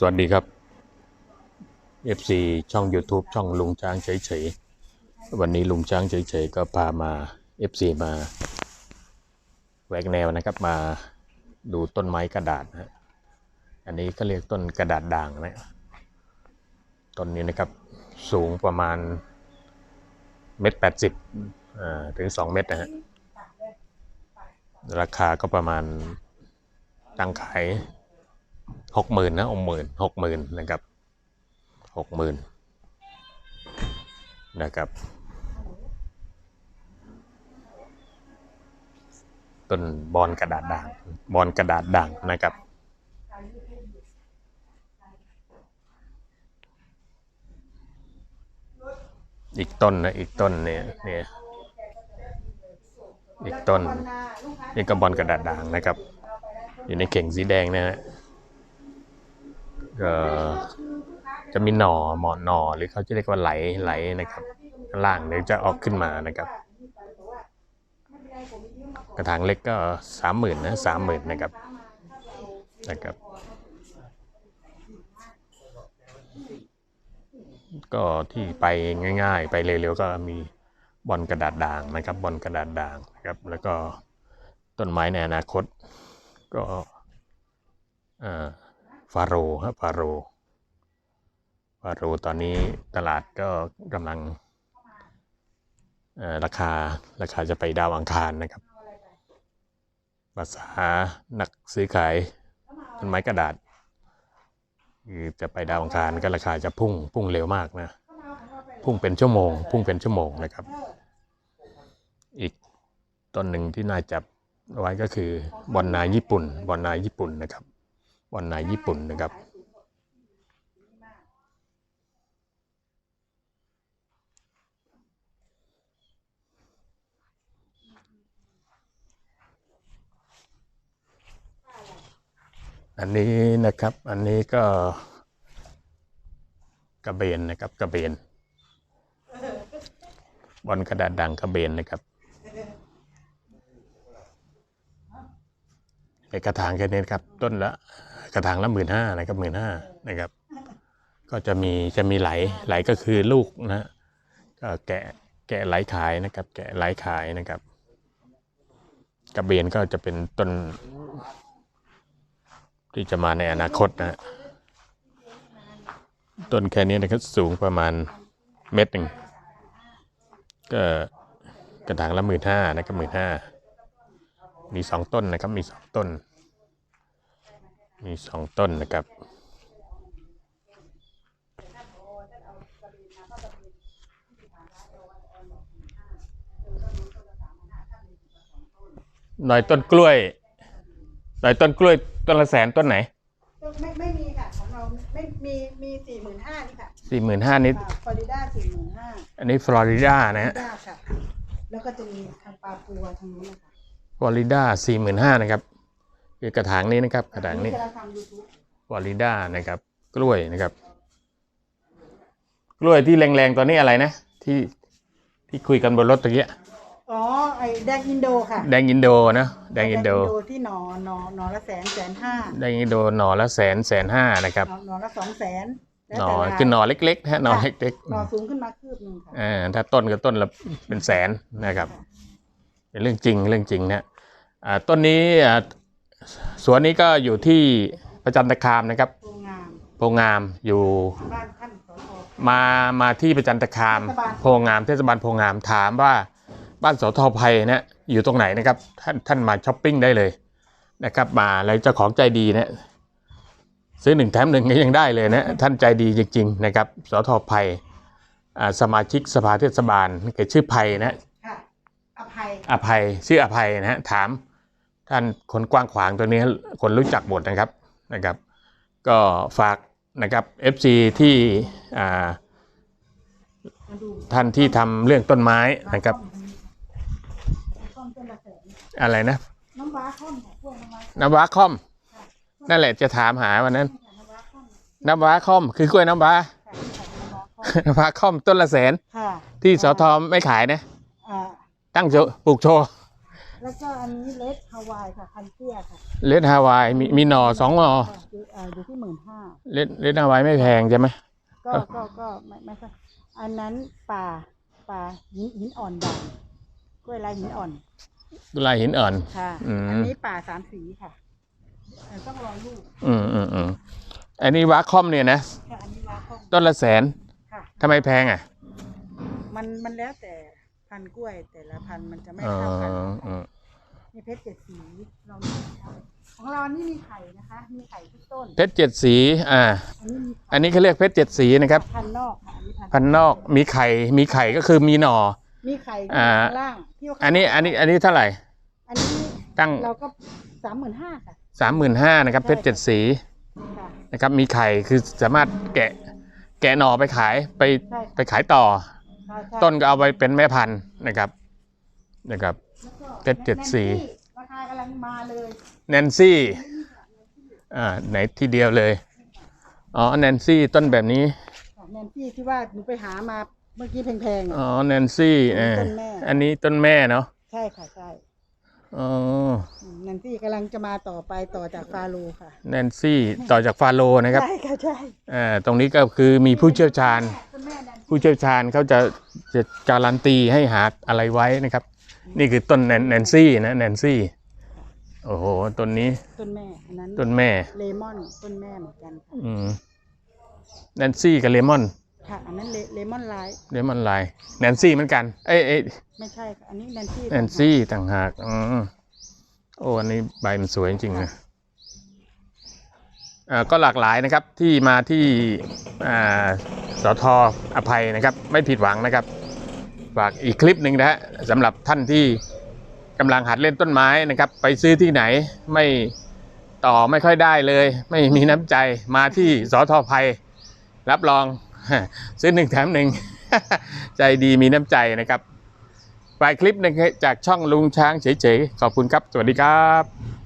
สวัสดีครับ FC ช่อง YouTube ช่องลุงช้างเฉยๆ วันนี้ลุงช้างเฉยๆ ก็พามา FC มาแหวกแนวนะครับ มาดูต้นไม้กระดาษนะฮะอันนี้ก็เรียกต้นกระดาษด่างนะต้นนี้นะครับสูงประมาณเมตรแปดสิบถึงสองเมตรนะฮะราคาก็ประมาณตั้งขาย หกหมื่นนะองหมื่นหกหมื่นนะครับหกหมื่นนะครับต้นบอนกระดาษด่างบอนกระดาษด่างนะครับ อีกต้นนะอีกต้นเนี่ยเนี่ยอีกต้นนี่ก็บอนกระดาษด่างนะครับ อยู่ในเข่งสีแดงนะฮะ จะมีหน่อหมอนหน่อหรือเขาจะเรียกว่าไหลไหลนะครับล่างเดี๋ยจะออกขึ้นมานะครับ กระถางเล็กก็สามหมื่นนะสามหมื่นนะครับนะครับ ก็ที่ไปง่ายๆ ไปเร็วๆก็มีบอลกระดาษด่างนะครับบอลกระดาษด่างนะครับ แล้วก็ต้นไม้ในอนาคตก็อ่า ฟาโรห์ครับฟาโรห์ฟาโรห์ตอนนี้ตลาดก็กำลังราคาราคาจะไปดาวอังคารนะครับภาษานักซื้อขายต้นไม้กระดาษคือจะไปดาวอังคารก็ราคาจะพุ่งพุ่งเร็วมากนะ พุ่งเป็นชั่วโมง พุ่งเป็นชั่วโมงนะครับ อีกต้นหนึ่งที่น่าจับไว้ก็คือบอนนาญี่ปุ่นบอนนาญี่ปุ่นนะครับ บอลนายญี่ปุ่นนะครับ อันนี้นะครับ อันนี้ก็กระเบนนะครับกระเบนบอลกระดาษด่างกระเบนนะครับใน กระถางแค่นี้ครับ ต้นละกระถางละหมื่นห้านะครับหมื่นห้านะครับ ก็จะมีจะมีไหลไหลก็คือลูกนะก็แกะแกะไหลขายนะครับ แกะไหลขายนะครับกระเบนก็จะเป็นต้น ที่จะมาในอนาคตนะฮะต้นแค่นี้นะครับสูงประมาณเมตรหนึ่งก็กระถางละหมื่นห้านะครับหมื่นห้า มีสองต้นนะครับ มีสองต้น มีสองต้นนะครับ หน่อยต้นกล้วย หน่อยต้นกล้วยต้นละแสนต้นไหน ไม่ไม่มีค่ะของเราไม่มีมีสี่หมื่นห้านี่ค่ะสี่หมื่นห้านิดฟลอริดาสี่หมื่นห้าอันนี้ฟลอริดานะฮะด้าค่ะ แล้วก็จะมีทางปาปัวทางนู้นนะคะ ฟลอริดาสี่หมื่นห้านะครับ คือกระถางนี้นะครับ กระถางนี้กำลังทำยูทูบฟลอริดานะครับ กล้วยนะครับ กล้วยที่แรงๆตอนนี้อะไรนะ ที่ที่คุยกันบนรถตะเกียอ๋อไอแดงอินโดค่ะ แดงอินโดนะแดงอินโดที่หนอหนอหนอละแสนแสนห้าแดงอินโดหน่อละแสนแสนห้านะครับหนอหนอละสองแสนแล้วหน่อแต่รายคือหน่อเล็กๆนะฮะหน่อเล็กหนอสูงขึ้นมาคืบหนึ่งค่ะๆอ่าถ้าต้นก็ต้นละเป็นแสนนะครับ เป็นเรื่องจริงเรื่องจริงนะอ่าต้นนี้อ่าสวนนี้ก็อยู่ที่ประจันตคามนะครับโรงงานโพงามอยู่บ้านท่านสทมามาที่ประจันตคามเทศบาลโพงามเทศบาลโพงามถามว่าบ้านสทภัยนะอยู่ตรงไหนนะครับ ท่านท่านมาช้อปปิ้งได้เลยนะครับ มาแล้วเจ้าของใจดีนะซื้อหนึ่งแถมหนึ่งก็ยังได้เลยนะท่านใจดีจริง ๆ นะครับสทภัยอ่าสมาชิกสภาเทศบาลแกชื่อภัยนะค่ะ อภัยอภัยชื่ออภัยนะฮะถามท่านคนกว้างขวางตัวนี้คนรู้จักหมดนะครับนะครับ ก็ฝากนะครับ FC ที่อ่ามาดูท่านที่ทำเรื่องต้นไม้นะครับต้นต้นละแสนอะไรนะ น้ำว้าค่อมค่ะพวกน้ำว้าน้ำว้าคอม นั่นแหละจะถามหาวันนั้น น้ำว้าค่อมน้ำว้าคอมคือกล้วยน้ำว้าค่ะน้ำว้าค่อมน้ำว้าคอมต้นละแสนค่ะที่สทไม่ขายนะอ่า ตั้งโชว์ปลูกโชว์แล้วก็อันนี้เลดฮาวายค่ะพันเตี้ยค่ะเลดฮาวายมีมีหน่อสองหน่อค่ะคือออ่าอยู่ที่หมื่นห้าเล่นเล่นเอาไว้ไม่แพงใช่ไหม ก็เอ้าก็ก็ไม่ไม่ใช่อันนั้นป่าป่าหินหินอ่อนด่างกล้วยลายหินอ่อนกุหลาบหินอ่อน ค่ะ อืม อันนี้ป่าสามสีค่ะเอ่อต้องรอลูกอืมอืมอืมอันนี้วาคอมเนี่ยนะ ค่ะอันนี้วาคองต้นละแสนค่ะ ทำไมแพงอะ มันมันแล้วแต่ พันธุ์กล้วย แต่ละพันธุ์มันจะไม่อ๋อเท่ากันอืมนี่เพชรเจ็ดสีเรามีค่ะของเรานี่มีไข่นะคะ มีไข่ทุกต้น เพชรเจ็ดสี อ่า อันนี้มีอันนี้เขาเรียกเพชรเจ็ดสีนะครับ พันธุ์นอกค่ะอันนี้พันธุ์พันนอกมีไข่มีไข่ก็คือมีหน่อ มีไข่ที่อ่า ข้างล่างที่ว่าอันนี้อันนี้อันนี้เท่าไหร่ อันนี้ตั้ง เราก็สามหมื่นห้าค่ะ สามหมื่นห้านะครับเพชรเจ็ดสีค่ะ นะครับมีไข่คือสามารถแกะแกะหน่อไปขายไปใช่ไปขายต่อใช่ใช่ ต้นก็เอาไปเป็นแม่พันธุ์นะครับนะครับแล้วก็เพชรเจ็ดสีราคากำลังมาเลยแนนซี่อ่าไหนทีเดียวเลยอ๋อแนนซี่ต้นแบบนี้ค่ะแนนซี่ที่ว่าหนูไปหามาเมื่อกี้แพงๆอ๋อะอแนนซี่เออต้นแม่อันนี้ต้นแม่เนาะใช่ค่ะใช่ อ๋ออืมแนนซี่กำลังจะมาต่อไปต่อจากฟาโรห์ค่ะ แนนซี่ต่อจากฟาโลนะครับ ใช่ค่ะใช่อ่าตรงนี้ก็คือมีผู้เชี่ยวชาญต้นแม่แนนซี่ผู้เชี่ยวชาญเขาจะจะการันตีให้หาอะไรไว้นะครับ นี่คือต้นแนนแนนซี่นะแนนซี่โอ้โหต้นนี้ต้นแม่อันนั้นต้นแม่เลมอนต้นแม่เหมือนกันค่ะอืมแนนซี่กับเลมอนค่ะ อันนั้นเลเลมอนไลท์เลมอนลายแนนซี่เหมือนกัน เอ้ยเอ้ยไม่ใช่ค่ะอันนี้แนนซี่แนนซี่ต่างหากอืมโอ้อันนี้ใบมันสวยจริงๆนะอ่าก็หลากหลายนะครับที่มาที่อ่าสทอภัยนะครับ ไม่ผิดหวังนะครับ ฝากอีกคลิปหนึ่งนะฮะสำหรับท่านที่กำลังหัดเล่นต้นไม้นะครับ ไปซื้อที่ไหนไม่ต่อไม่ค่อยได้เลย ไม่มีน้ำใจมาที่สทภัย รับรอง ซื้อหนึ่งแถมหนึ่งใจดีมีน้ำใจนะครับปลายคลิปหนึงจากช่องลุงช้างเฉยๆ ขอบคุณครับ สวัสดีครับ